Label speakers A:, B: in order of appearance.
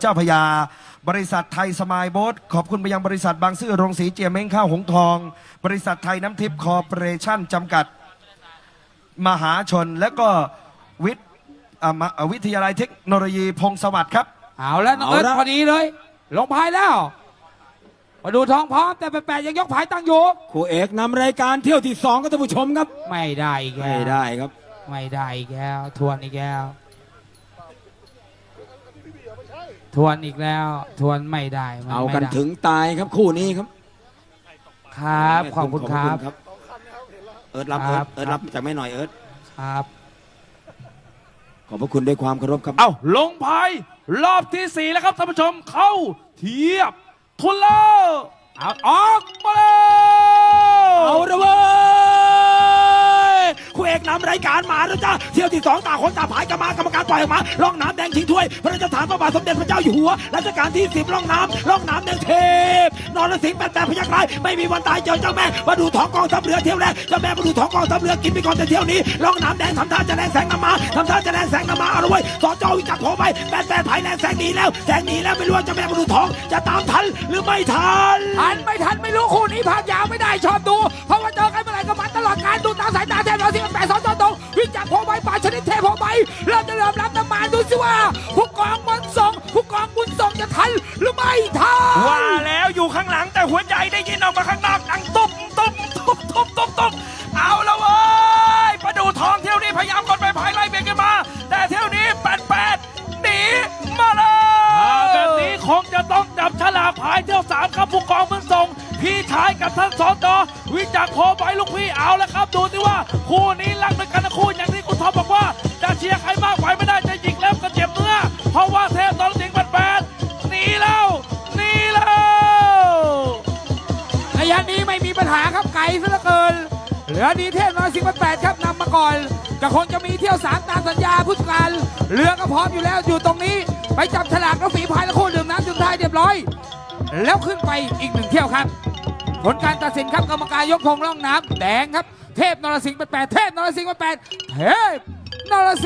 A: เจ้าพระยา บริษัทไทยสมายโบ๊ทขอบคุณไปยังบริษัทบางซื่อโรงสีเจียเม้งข้าวหงทอง บริษัทไทยน้ำทิพย์คอร์ปอเรชั่นจำกัด มหาชน และก็วิทย์อ่ามหาวิทยาลัยเทคโนโลยีพงศวัสดิ์ครับ
B: เอาแล้วน้อง
C: เอา
B: เอิร์ธ
C: ละ
B: พอดีเลย ลงพายแล้ว มาดูทองพร้อมแต่แปดๆยังยกพายตั้งอยู่
C: คู่เอกนำรายการเที่ยวที่สองก็ท่านผู้ชมครับ
B: ไม่ได้อีกแล้ว
C: ไม่ได้ครับ
B: ไม่ได้อีกแล้ว ทวนอีกแล้ว ทวนอีกแล้ว ทวนไม่ได้มั
C: เอากัน
B: ไม่ได้
C: ถึงตายครับคู่นี้ครับ
B: ครับ ขอบคุณครับ
C: เอิร์ดรับ
B: ค
C: เอิ
B: รั
C: ร์
B: บ
C: ดเอิร์ดรับจากแม่หน่อยเอิร์ด
B: ครับ
C: ขอบพระคุณด้วยความเคารพครับ
D: เอ้าลงพายรอบที่สี่แล้วครับท่านผู้ชมเข้าเทียบทุนเลอร์เอาออกมาเลยา
C: ยการมาแล้วจ้าเที่ยวที่สองต่างคนต่างผายกันมากรรมการปล่อยออกมาล่องน้ำแดงชิงถ้วย พระราชทานพระบาทสมเด็จพระเจ้าอยู่หัวรัชกาลที่สิบล่องน้ำล่องน้ำแดงเทพนรสิงห์แปดแปดพยักร้ายไม่มีวันตายเจอเจ้าแม่มาดูท้องกองทัพเรือเที่ยวแรกเจ้าแม่มาดูท้องกองทัพเรือกินไปก่อนแต่เที่ยวนี้ล่องน้ำแดงทำท่าจะแรงแสงนำมาทำท่าจะแรงแสงนำมาเอาละเว้ยสอจอวิจักรโผไปแปดแปดภายแรงแสงหนีแล้วแสงหนีแล้วไม่รู้ว่าเจ้าแม่มาดูท้องจะตามทันหรือไม่ทัน
B: ทันไม่ทันไม่รู้คู่นี้ภาคยาวไม่ได้ชอบดู เพราะว่าเจอกันเมื่อไหร่ก็มันตลอ เราจะเริ่มรับน้ำมันดูสิว่าผู้กองบุญส่งผู้กองบุญส่งจะทันหรือไม่ทัน
D: ว่าแล้วอยู่ข้างหลังแต่หัวใจได้ยินออกมาข้างนอกดังตุ๊บตุ๊บตุ๊บตุ๊บตุ๊บตุ๊บเอาละเว้ยประดูทองเที่ยวนี้พยายามกดไปภายไล่เบียดกันมา แต่เที่ยวนี้แปดแปดหนีมาเลยแบบนี้คงจะต้องจับฉลากพายเที่ยวสามครับผู้กองเมืองส่งพี่ชายกับท่านสอจอวิจักรโพใบลูกพี่เอาแล้วครับ ดูสิว่าคู่นี้รักด้วยกัน
B: ญหาครับไกลซะเหลือเกิน เหลือดีเทพน้อยสิงห์แปดครับนำมาก่อนแต่คงจะมีเที่ยวสามตามสัญญาผู้จัดการเรือก็พร้อมอยู่แล้วอยู่ตรงนี้ ไปจับฉลากแล้วฝีพายและคู่ดื่มน้ำจนท้ายเรียบร้อย แล้วขึ้นไปอีกหนึ่งเที่ยวครับ ผลการตัดสินครับกรรมการยกธงร่องน้ำแดงครับ เทพนรสิงห์แปดเทพนรสิงห์แปดเทพนรสิงห์